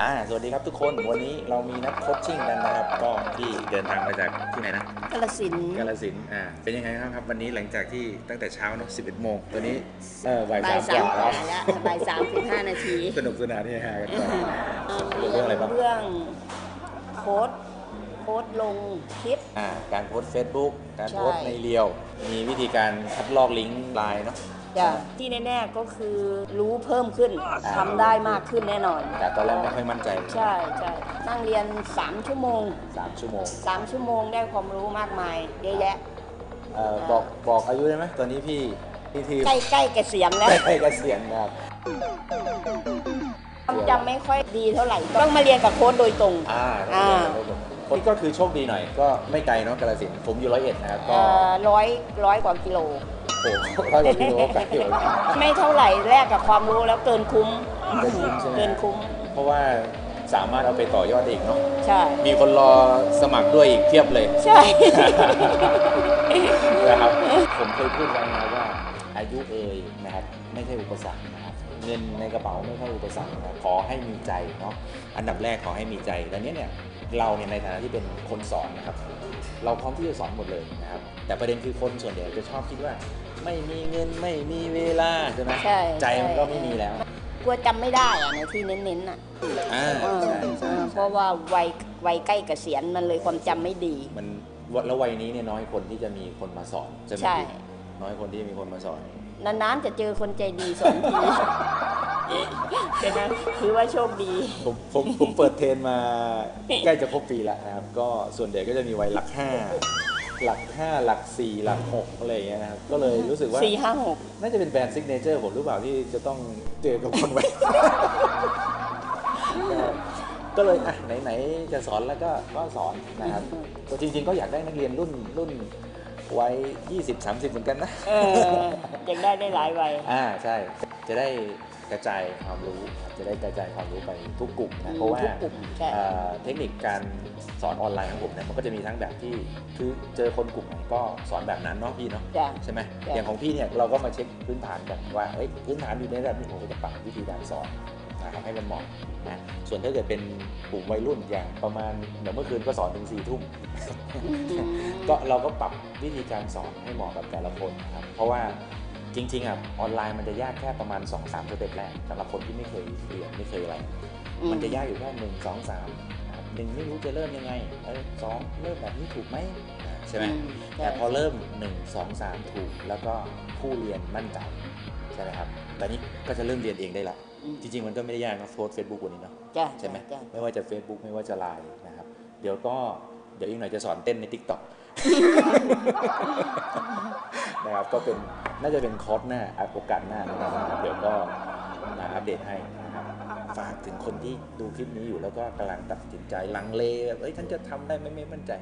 อ่า สวัสดีครับทุกคน วันนี้เรามีนัดโคชชิ่งกันนะครับก็ที่เดินทางมาจากที่ไหนนะกาลสินธุ์กาลสินธุ์อ่า เป็นยังไงบ้างครับวันนี้หลังจากที่ตั้งแต่เช้าเนาะ11โมงตัวนี้ เออบ่ายบ่าสายมกสามว่าแล้แล้ววบ่ายสามสิบห้านาทีสนุกสนานที่ฮากันไปเรื่องอะไรบ้าง เรื่องโค้ด โค้ดลงคลิป อ่าการโพสต์ Facebook การใช่โพสต์ในเรียว มีวิธีการคัดลอกลิงก์ไลน์เนาะ จ้ะที่แน่ๆก็คือรู้เพิ่มขึ้นทำได้มากขึ้นแน่นอนแต่ตอนแรกไม่ค่อยมั่นใจใช่ใช่นั่งเรียน 3 ชั่วโมง สามชั่วโมง3 ชั่วโมงได้ความรู้มากมายเยอะแยะ เอ่อบอกบอกอายุได้ไหมตอนนี้พี่พี่ทีมใกล้ใกล้เกษียณแล้ว ใกล้เกษียณนะครับ ความจำไม่ค่อยดีเท่าไหร่ ต้องมาเรียนกับโค้ดโดยตรง อ่าอ่าคน ก็คือโชคดีหน่อย ก็ไม่ไกลเนาะกาลสินธุ์ผมอยู่ร้อยเอ็ดนะครับก็ร้อยร้อยกว่ากิโล โอ้โหร้อยกว่ากิโลก็ไกลอยู่ ไม่เท่าไหร่แลกกับความรู้แล้วเกินคุ้มเกินคุ้มใช่ไหม เกินคุ้มเพราะว่าสามารถเอาไปต่อยอดได้อีกเนาะใช่ มีคนรอสมัครด้วยอีกเพียบเลย ใช่ นะครับผมเคยพูดไว้นะว่า อายุเอ่ยนะครับไม่ใช่อุปสรรคนะครับเงินในกระเป๋าไม่ใช่อุปสรรคนะครับขอให้มีใจเนาะอันดับแรกขอให้มีใจแต่เนี้ยเนี่ยเราเนี่ยในฐานะที่เป็นคนสอนนะครับ เราพร้อมที่จะสอนหมดเลยนะครับ แต่ประเด็นคือคนส่วนใหญ่จะชอบคิดว่า ไม่มีเงินไม่มีเวลาใช่ไหมใช่ใจมันก็ใช่ไม่มีแล้วกลัวจำไม่ได้อะในที่เน้นๆอะอ่าเออใช่ใช่เออเพใช่ราะว่าวัยวัยใกล้เกษียณมันเลยความจำไม่ดี มันแล้ววัยนี้เนี่ยน้อยคนที่จะมีคนมาสอนใช่ไหมใช่พี่ น้อยคนที่จะมีคนมาสอนนานๆจะเจอคนใจดีสอนทีใช่ไหมถือว่าโชคดี ผมผมผมเปิดเทรนมาใกล้จะครบปีแล้วนะครับ ก็ส่วนใหญ่ก็จะมีวัยหลักห้าหลักห้าหลักสี่หลักหกอะไรอย่างเงี้ยนะครับ ก็เลยรู้สึกว่าสี่ห้าหกน่าจะเป็นแบรนด์ซิกเนเจอร์ผมหรือเปล่าที่จะต้องเจอกับคนวัยก็เลยอะไหนๆจะสอนแล้วก็ก็สอนนะครับก็จริงๆก็อยากได้นักเรียนรุ่นรุ่น วัย20 30 เหมือนกันนะ เออยังได้ได้หลายวัย อ่าใช่ จะได้กระจายความรู้ครับจะได้กระจายความรู้ไปทุกกลุ่มนะเพราะว่าทุกกลุ่มใช่ เอ่อเทคนิคการสอนออนไลน์ของผมเนี่ยมันก็จะมีทั้งแบบที่คือเจอคนกลุ่มไหนก็สอนแบบนั้นเนาะพี่เนาะ จ้ะ ใช่ไหมจ้ะอย่างของพี่เนี่ยเราก็มาเช็คพื้นฐานกันว่าเอ้ยพื้นฐานอยู่ในระดับนี้ผมก็จะปรับวิธีการสอน นะครับให้มันเหมาะนะส่วนถ้าเกิดเป็นกลุ่มวัยรุ่นอย่างประมาณเดี๋ยวเมื่อคืนก็สอนถึงสี่ทุ่มอืมก็เราก็ปรับวิธีการสอนให้เหมาะกับแต่ละคนนะครับเพราะว่าจริงๆอะออนไลน์มันจะยากแค่ประมาณ 2-3สสเต็ปแรกสำหรับคนที่ไม่เคยเรียนไม่เคยอะไรมันจะยากอยู่แค่หนึ่งสองสามนะครับหนึ่งไม่รู้จะเริ่มยังไงเออสองเริ่มแบบนี้ถูกไหมอ่าใช่ไหมอืใช่แต่พอเริ่ม1 2 3ถูกแล้วก็ผู้เรียนมั่นใจ ใช่ไหมครับตอนนี้ก็จะเริ่มเรียนเองได้ละอืมจริง ๆ มันก็ไม่ได้ยากนะโพสเฟซบุ๊กวันนี้เนาะจ้ะใช่ไหมจ้ะไม่ว่าจะ Facebook ไม่ว่าจะไลน์นะครับ เดี๋ยวก็เดี๋ยวอีกหน่อยจะสอนเต้นใน Tik t o k นะครับก็เป็นน่าจะเป็นคอร์สหน้าโอกาสหน้านะครับเดี๋ยวก็มาอัปเดตให้นะครับฝากถึงคนที่ดูคลิปนี้อยู่แล้วก็กำลังตัดสินใจลังเลแบบเอ้ยฉันจะทำได้ไหมไม่มั่นใจ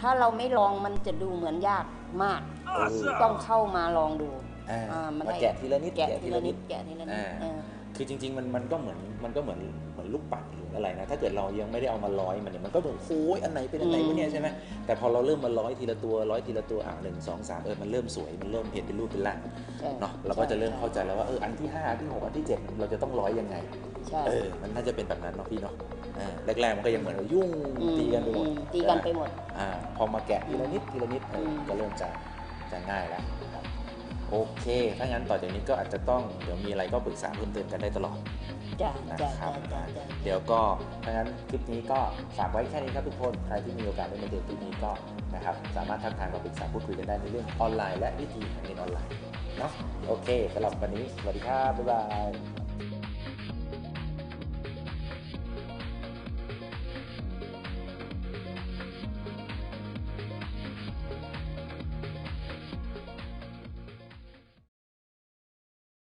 ถ้าเราไม่ลองมันจะดูเหมือนยากมากเออต้องเข้ามาลองดู อ่าอ่ามันมาให้แกะทีละนิดแกะทีละนิดแกะทีละนิดอ่าเออคือจริง ๆ มันมันก็เหมือนมันก็เหมือนเหมือนลูกปัดหรืออะไรนะถ้าเกิดเรายังไม่ได้เอามาร้อยมันเนี่ยมันก็แบบโอ้ยอันไหนเป็นอันไหนวะเนี่ยใช่ไหมแต่พอเราเริ่มมาร้อยทีละตัวร้อยทีละตัวอะหนึ่งสองสามเออมันเริ่มสวยมันเริ่มเห็นเป็นรูปเป็นร่างใช่เนาะเราก็จะเริ่มเข้าใจแล้วว่าเอออันที่ห้าอันที่หกอันที่เจ็ดเราจะต้องร้อยยังไง ใช่เออ มันน่าจะเป็นแบบนั้นเนาะพี่เนาะอ่าแรกๆ มันก็ยังเหมือนว่ายุ่งอืมตีกันไปหมดอืตีกันไปหมด อ่า พอมาแกะทีละนิดทีละนิดเอออืมก็เริ่มจะจะง่ายแล้วนะครับ โอเค ถ้างั้นต่อจากนี้ก็อาจจะต้องเดี๋ยวมีอะไรก็ปรึกษาเพิ่มเติมกันได้ตลอดจ้ะนะจ้ะครับจ้ะจ้ะเดี๋ยวก็ถ้างั้นคลิปนี้ก็ฝากไว้แค่นี้ครับทุกคน ใครที่มีโอกาสได้มาเจอคลิปนี้ก็นะครับสามารถทักทายมาปรึกษาพูดคุยกันได้ในเรื่องออนไลน์และวิธีการเรียนออนไลน์เนาะโอเคสำหรับวันนี้สวัสดีครับบ๊ายบาย